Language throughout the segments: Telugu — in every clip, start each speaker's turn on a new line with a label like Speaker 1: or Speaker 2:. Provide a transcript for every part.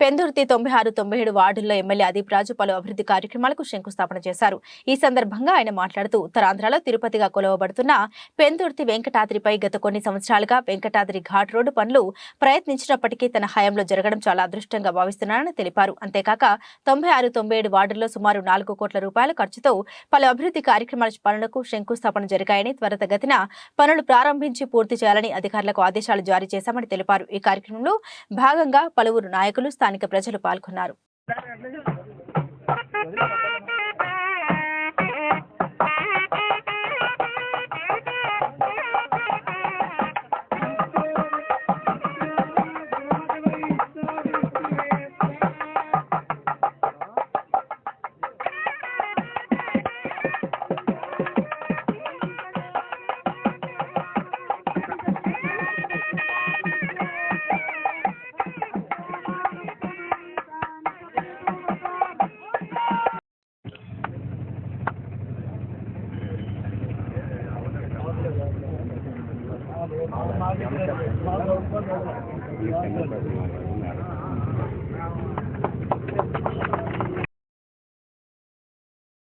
Speaker 1: పెందుర్తి తొంభై ఆరు తొంభై ఏడు వార్డుల్లో ఎమ్మెల్యే అదీప్ రాజు పలు అభివృద్ధి కార్యక్రమాలకు శంకుస్థాపన చేశారు. ఈ సందర్భంగా ఆయన మాట్లాడుతూ ఉత్తరాంధ్రలో తిరుపతిగా కొలవబడుతున్న పెందుర్తి వెంకటాద్రిపై గత కొన్ని సంవత్సరాలుగా వెంకటాద్రి ఘాట్ రోడ్డు పనులు ప్రయత్నించినప్పటికీ తన హయాంలో జరగడం చాలా అదృష్టంగా భావిస్తున్నానని తెలిపారు. అంతేకాక తొంభై ఆరు తొంభై ఏడు వార్డుల్లో సుమారు నాలుగు కోట్ల రూపాయల ఖర్చుతో పలు అభివృద్ధి కార్యక్రమాల పనులకు శంకుస్థాపన జరిగాయని త్వరితగతిన పనులు ప్రారంభించి పూర్తి చేయాలని అధికారులకు ఆదేశాలు జారీ చేశామని తెలిపారు. ఈ కార్యక్రమంలో భాగంగా పలువురు నాయకులు స్థానిక ప్రజలు పాల్గొన్నారు.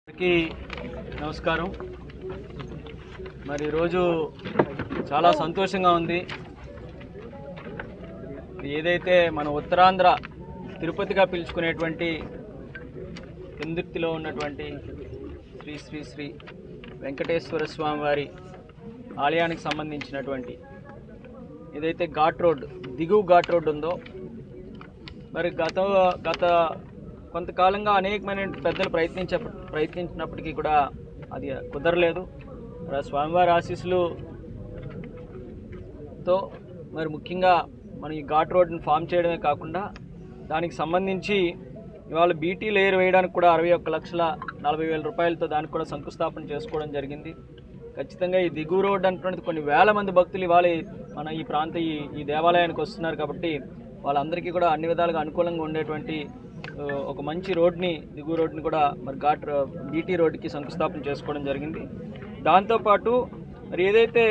Speaker 2: అందరికీ నమస్కారం. మరి ఈరోజు చాలా సంతోషంగా ఉంది. ఏదైతే మన ఉత్తరాంధ్ర తిరుపతిగా పిలుచుకునేటువంటి పెందుర్తిలో ఉన్నటువంటి శ్రీ శ్రీ శ్రీ వెంకటేశ్వర స్వామి వారి ఆలయానికి సంబంధించినటువంటి ఏదైతే ఘాట్ రోడ్ దిగువ ఘాట్ రోడ్ ఉందో మరి గత గత కొంతకాలంగా అనేకమైన పెద్దలు ప్రయత్నించ ప్రయత్నించినప్పటికీ కూడా అది కుదరలేదు. మరి స్వామివారి ఆశీస్సులుతో మరి ముఖ్యంగా మనం ఈ ఘాట్ రోడ్ని ఫామ్ చేయడమే కాకుండా దానికి సంబంధించి ఇవాళ బీటీ లేయర్ వేయడానికి కూడా అరవై ఒక్క లక్షల నలభై వేల రూపాయలతో దానికి కూడా శంకుస్థాపన చేసుకోవడం జరిగింది. ఖచ్చితంగా ఈ దిగువ రోడ్ అంటున్నది కొన్ని వేల మంది భక్తులు ఇవాళ మన ఈ ప్రాంత ఈ ఈ దేవాలయానికి వస్తున్నారు కాబట్టి వాళ్ళందరికీ కూడా అన్ని విధాలుగా అనుకూలంగా ఉండేటువంటి ఒక మంచి రోడ్ని దిగువ రోడ్ని కూడా మరి ఘాట్ బీటీ రోడ్డుకి శంకుస్థాపన చేసుకోవడం జరిగింది. దాంతోపాటు మరి ఏదైతే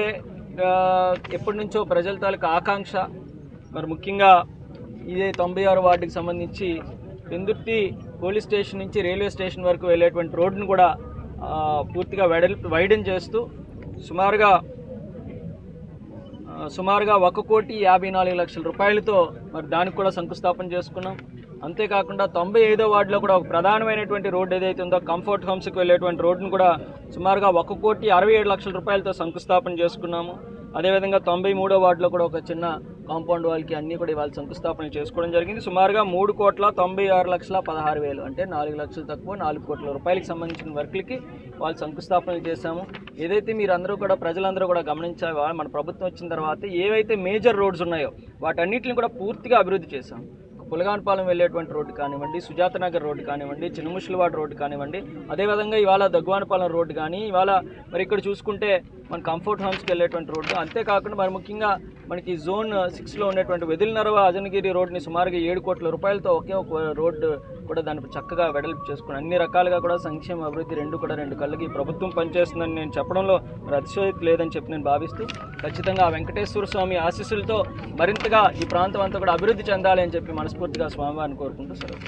Speaker 2: ఎప్పటి నుంచో ప్రజల తాలూకా ఆకాంక్ష మరి ముఖ్యంగా ఇదే తొంభై ఆరు వార్డుకి సంబంధించి పెందుర్తి పోలీస్ స్టేషన్ నుంచి రైల్వే స్టేషన్ వరకు వెళ్ళేటువంటి రోడ్డును కూడా పూర్తిగా వెడల్ వైడెన్ చేస్తూ సుమారుగా సుమారుగా ఒక కోటి యాభై నాలుగు లక్షల రూపాయలతో మరి దానికి కూడా శంకుస్థాపన చేసుకున్నాం. అంతేకాకుండా తొంభై ఐదో వార్డులో కూడా ఒక ప్రధానమైనటువంటి రోడ్డు ఏదైతే ఉందో కంఫర్ట్ హోమ్స్కి వెళ్ళేటువంటి రోడ్డును కూడా సుమారుగా ఒక కోటి అరవై ఏడు లక్షల రూపాయలతో శంకుస్థాపన చేసుకున్నాము. అదేవిధంగా తొంభై మూడో వార్డులో కూడా ఒక చిన్న కాంపౌండ్ వాళ్ళకి అన్నీ కూడా ఇవాళ శంకుస్థాపన చేసుకోవడం జరిగింది. సుమారుగా మూడు కోట్ల తొంభై ఆరు లక్షల పదహారు వేలు అంటే నాలుగు లక్షలు తక్కువ నాలుగు కోట్ల రూపాయలకు సంబంధించిన వర్క్లకి వాళ్ళు శంకుస్థాపనలు చేశాము. ఏదైతే మీరందరూ కూడా ప్రజలందరూ కూడా గమనించాలి మన ప్రభుత్వం వచ్చిన తర్వాత ఏవైతే మేజర్ రోడ్స్ ఉన్నాయో వాటన్నిటిని కూడా పూర్తిగా అభివృద్ధి చేశాం. పులగానపాలెం వెళ్ళేటువంటి రోడ్డు కానివ్వండి సుజాతనగర్ రోడ్డు కానివ్వండి చిన్నముషిలవాడ రోడ్డు కానివ్వండి అదేవిధంగా ఇవాళ దగ్గువానపాలెం రోడ్డు కానీ ఇవాళ మరి ఇక్కడ చూసుకుంటే మన కంఫర్ట్ హోమ్స్కి వెళ్ళేటువంటి రోడ్డు. అంతేకాకుండా మరి ముఖ్యంగా మనకి జోన్ సిక్స్లో ఉండేటువంటి వెదిలినరవ అజనగిరి రోడ్ని సుమారుగా ఏడు కోట్ల రూపాయలతో ఒకే ఒక రోడ్డు కూడా దాన్ని చక్కగా వెడల్పు చేసుకుని అన్ని రకాలుగా కూడా సంక్షేమ అభివృద్ధి రెండు కూడా రెండు కళ్ళకి ప్రభుత్వం పనిచేస్తుందని నేను చెప్పడంలో మరి అతిశయోక్తి లేదని చెప్పి నేను భావిస్తూ ఖచ్చితంగా వెంకటేశ్వర స్వామి ఆశీస్సులతో మరింతగా ఈ ప్రాంతం అంతా కూడా అభివృద్ధి చెందాలి అని చెప్పి మనస్ఫూర్తిగా స్వామివారిని కోరుకుంటూ సెలవు.